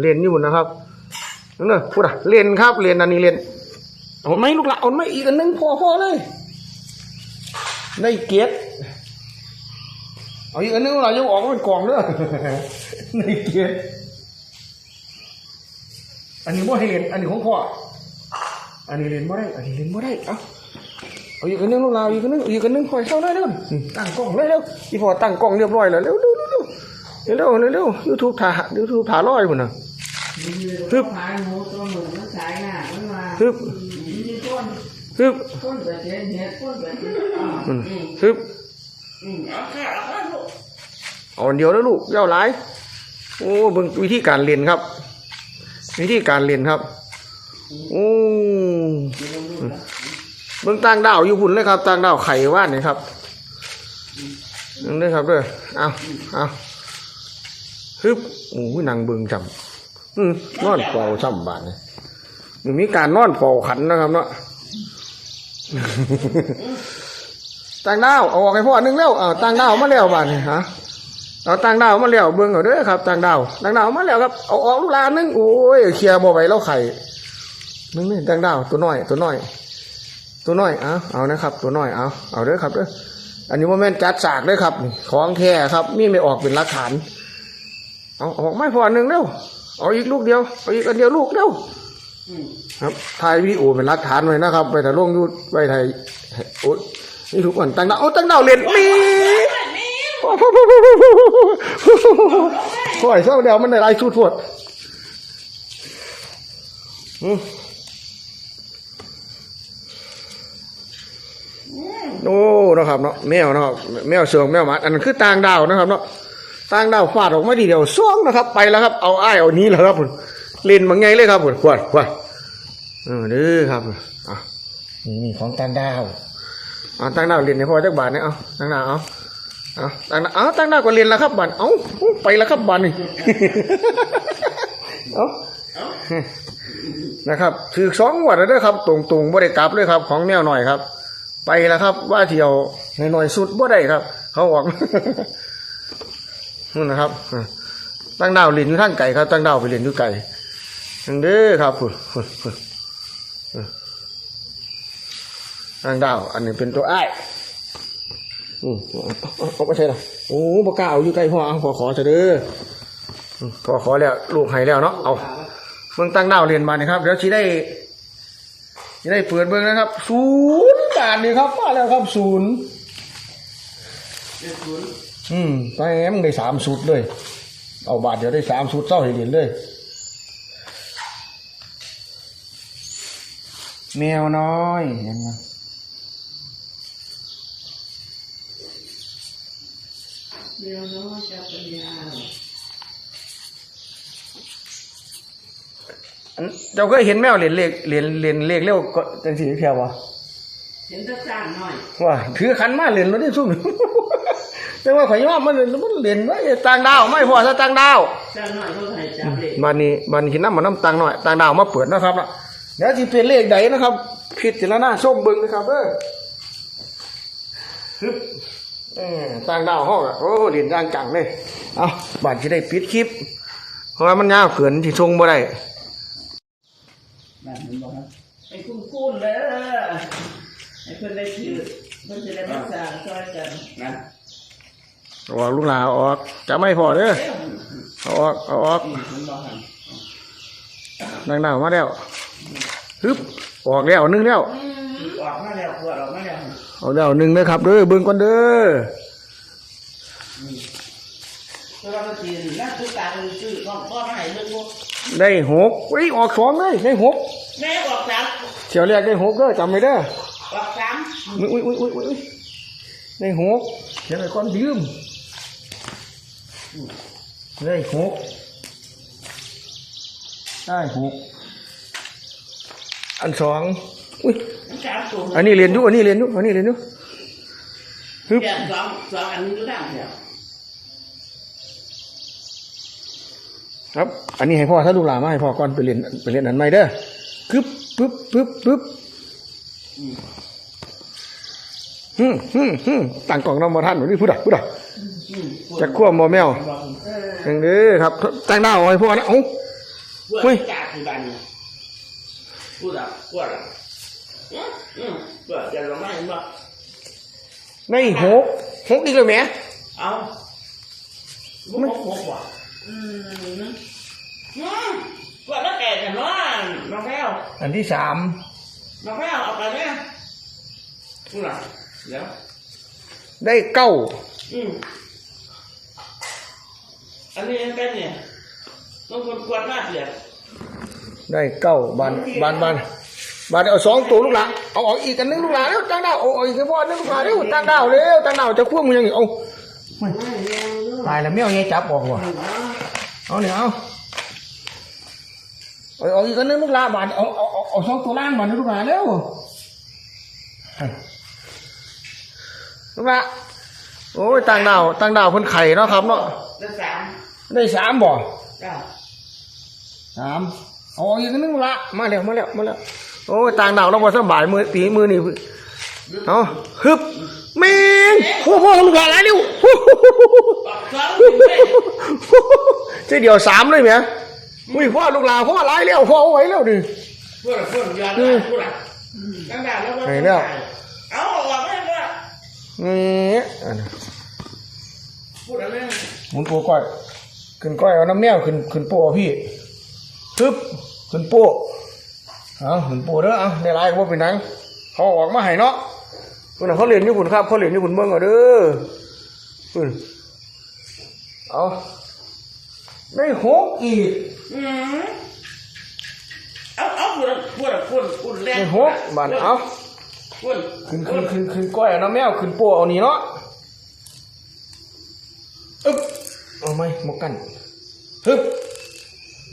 เรียนอยู่นะครับนั่นเลยพูดอะเรียนครับเรียนอันนี้เรียนเอาไหมลูกหลานเอาไหมอีกอันหนึงพอพอเลย ได้เกียรติเอาอีกอันหนึงเราจะออกเป็นกล่องเด้อได้เกียรติอันนี้บ่ให้เรียนอันนี้ของพ่ออันนี้เรียนบ่ได้ อันนี้เรียนบ่ได้เอาเอาอีกอันหนึงลูกหลานอีกอันหนึงอีกอันหนึงคอยเข้าได้เร็วตั้งกล้องเลยเร็วอีพอตั้งกล้องเรียบร้อยแล้วเร็วเร็ว เร็วเร็วเร็วเร็วยูทูบถ่ายูทูบถ่าร้อยพุ่นน่ะฮึบฮึบฮึบฮึบอืมเอาเดียวแล้วลูกเย้าหลายโอ้เบิ่งวิธีการเรียนครับ วิธีการเรียนครับโอ้เบิ่งต่างดาวอยู่พุ่นเลยครับต่างดาวไข่ว่านนี่ครับนั่นเลยครับเด้อเอาเอา ฮึบโอ้ยนางเบิงจำนอนเฝ้าจำบาดนี่มันมีการนอนเฝ้าขันนะครับเนาะต่างดาวเอาออกให้พ่อหนึงแล้วเอาต่างดาวมาแล้วบาดนี่ฮะเอาต่างดาวมาแล้วเบิ่งเอาเด้อครับต่างดาวต่างดาวมาแล้วครับเอาออกลูกลานึงโอ้ยเคลียร์บ่ไหวแล้วไข่นึงนี่ต่างดาวตัวน้อย ตัวน้อย ตัวน้อยเอาเอานะครับ ตัวน้อยเอาเอาเด้อครับเด้ออันนี้ว่าแม่นจัดสากเด้อครับ ของแท้ครับมีไม่ออกเป็นหลักฐาน เอาออกไม่พอหนึ่งเร็วเอาอีกลูกเดียวเอาอีกอันเดียวลูกเร็วครับถ่ายวิดีโอเป็นหลักฐานไว้นะครับ ไปถ่ายลงยูไว้ถ่ายโอ้ยนี่ทุกคนตั้งดาวโอ้ตั้งดาวเรียนมีพ่อพ่อพ่อพ่อพ่อพ่อไอ้เจ้าเดียวมันได้หลายชุดพวดอืมโอ้นะครับเนาะแมวนะครับแมวเสืองแมวหมาอันนั้นคือต่างดาวนะครับเนาะ ต่างดาวฟาดออกมาทีเดียวซ่องนะครับ ไปแล้วครับ เอาอ้ายเอานี้แล้วครับผมเล่นมาไงเลยครับผมขวดขวดเออเด้อครับอะนี่นี่ของต่างดาวเอาต่างดาวเรียนในพ่อจักบาทเนี่ยเอาต่างดาวเอาเอาต่างดาวเอาต่างดาวก็เรียนแล้วครับบาทเอาไปแล้วครับบาทนี่เอานะครับถือสองงวัดแล้วเด้อครับตรงตรงบ่ได้กลับเลยครับ ของแนวหน่อยครับ ไปแล้วครับ ว่าเที่ยวในหน่อยสุดบ่ได้ครับ เขาออก นู่นนะครับตั้งดาวเรียนอยู่ทางไก่ครับตั้งดาวไปเรียนอยู่ไก่ยังเด้อครับพุ่นพุ่นพุ่นนางดาว อันนี้เป็นตัวอ้อืมเอาเอาไม่ใช่หรอโอ้บกล้าเอาอยู่ใกล้พ่อเอาพอขอเถอะเด้ออืมพอขอแล้วลูกให้แล้วเนาะเอาเบิ่งตั้งดาวเรียนมานี่ครับเดี๋ยวชีได้ชีได้เปิดเบิ่งนะครับศูนย์บาทนี่ครับมาแล้วครับศูนย์เด็ดขุน อืมไปแอมได้สามสุดเลย เอาบาทเดียวได้สามสุดเศร้าให้เรียนเลยแมวน้อยเห็นไหมเดี๋ยวน้องจะไปยาวอันเจ้าก็เห็นแมวเรียนเลขเรียนเรียนเลขเร็วก็จังสีเพียววะเห็นตะสร้างหน่อยว่าถือขันมาเรียนแล้วได้ซุ่ม แต่ว่าข่อยว่ามันมันเรียนไว้ต่างดาวไม่พอซะต่างดาวสร้างหน่อยเขาให้จับเลยบันนี้บันนี้น้ำมันน้ำต่างหน่อยต่างดาวมาเปิดนะครับนะเดี๋ยวที่เป็นเลขใดนะครับพิจารณาส้มเบิ้งนะครับเออฮึบเออต่างดาวห้องอะโอ้เรียนจ้างจังเลยเอาบัตรที่ได้ปิดคลิป เพราะว่ามันยาวเกินที่ทรงบ่ได้นั่นเห็นบ่ครับไอ้คุ้นคุ้นๆเลยไอ้เพิ่นได้ชื่อเพิ่นจะได้มาสร้างช่วยกันนะ ออกลูกหลาออกจะไม่พอเด้อเอาออกเอาออกนี่เพิ่นบ่หันดังดาวมาแล้วฮึบออกแล้วหนึงแล้วออกมาแล้วขวดออกมาแล้วออกแล้วหนึ่งนะครับเด้อเบิ่งก่อนเด้อตัวเราก็จีนนะทุกการซื้อของพ่อมาให้เรื่องพวกได้หกอุ้ยออกสองเลยได้หกแม่ออกสามเที่ยวแรกได้หกเด้อจำไว้เด้อออกสามอุ้ยอุ้ยอุ้ยอุ้ยอุ้ยได้หกเขียนไว้ก่อนยืม ได้หกได้หกอันสองอุ้ยสามตัวอันนี้เรียนอยู่อันนี้เรียนอยู่อันนี้เรียนอยู่ฮึบเดี๋ยวสองสองอันนี้ก็ได้เดี๋ยวครับ อันนี้ให้พ่อถ้าลูกหลานมาให้พ่อก่อนไปเรียนไปเรียนอันใหม่เด้อปึ๊บปึ๊บปึ๊บปึ๊บฮึมฮึมฮึมต่างกล่องน้ำมาท่านหนูนี่พูดอะพูดอะอืม จะขั้วหมอแมวเอออย่างนี้ครับแต่งหน้าเอาให้พ่อนะเอ้าปวดเฮ้ยจากที่บ้านเนี่ยปวดอะปวดอะอืมอืมปวดจะร้องไห้บ่ในหกหกอีกแล้วแหมเอาบุกหกว่ะอืมอืมปวดแล้วแก่กันเนาะน้องแพ้วอันที่สามน้องแพ้วเอาไปเนี่ยพูดอะเดี๋ยวได้เก้าอืม อันนี้ยังเป็นเนี่ยต้องคนกวดมากเลยได้เก้าบานบานบานบานเอาสองตัวลูกหลานเอาออกอีกกันนึงลูกหลานแล้วตั้งดาวเอาเอาอีกกันพ่อนึงลูกหลานเร็วตั้งดาวเร็วตั้งดาวจะควบมึงยังไงเอาตายแล้วแมวยังจับออกว่ะเอาเนี่ยเอาเอาเอาอีกกันนึงลูกหลานบานเอาเอาเอาเอาสองตัวล่างบานลูกหลานเร็วลูกหลาน โอ้ยตั้งดาวตั้งดาวเพิ่นไข่เนาะครับเนาะได้สามได้สามบ่เก้าสามเอาอีกอันนึงละมาแล้วมาแล้วมาแล้วโอ้ยต่างดาวเราบ่สบายมือตีมือนี่เอาฮึบแม่งโอ้โหลูกหลานหลายเร็วออกสองหนึ่งเลยเจ๊เดียวสามเลยแหม่อุ้ยพ่อลูกหลานพ่อหลายเร็วพ่อเอาไว้แล้วดิพูดอะพูดย้อนพูดอะตั้งแต่แล้วก็ไหนเนี่ยเอาออกไม่ได้ นี่อันนี้พูดอะไรหมุนโป้ก้อยขึ้นก้อยเอาน้ำแนวขึ้นขึ้นโป้เอาพี่ฮึบขึ้นโป้เอาขึ้นโป้เด้อเอาในไลน์ว่าเป็นหนังเขาออกมาให้เนาะคุณน่ะเขาเรียนอยู่คุณครับเขาเรียนอยู่คุณเบิ่งเอาเด้อคุณเอาได้หกอีกอืมเอาเอาพูดอะพูดอะพูดพูดแรงได้หกบาทเอา พูดขึ้นขึ้นขึ้นขึ้นก้อยเอาน้ำแมวขึ้นโป้เอานี่เนาะอึ๊บเอาไหมหมกกันฮึบ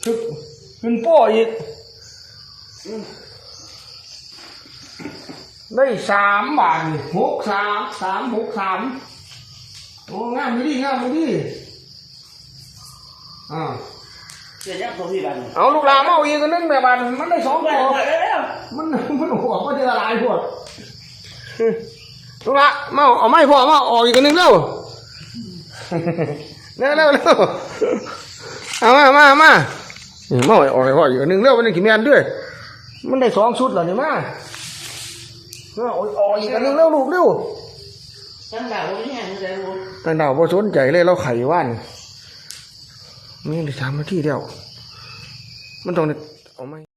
ฮึบขึ้นโป้อีกได้สามบาทนี่หกสามสามหกสามโอ้งามไม่ดีงามไม่ดีอ่าเสียยักษ์ตัวพี่บ้านเอาลูกหลานมาเอาอีกอันนึงแม่บานมันได้สองไปตัวไปแล้วมันมันหัวก็จะละลายพวกลูกหลานมาเอาไม้พ่อมาออกอีกนึงเร็วเร็วเร็วเร็วเอามามามานี่มาเอาออกออีกอันนึงเร็วมันได้กี่แมนด้วย มันได้สองชุดแล้วนี่ยมาเอาออกอีกนึงเร็วลูกเร็วตั้งแต่วันนี้ยังจรู้แต่ดาวพอสนใจเลยเราไขว่านนี่ได้สามนาทีเดียวมันต้องเอาไหม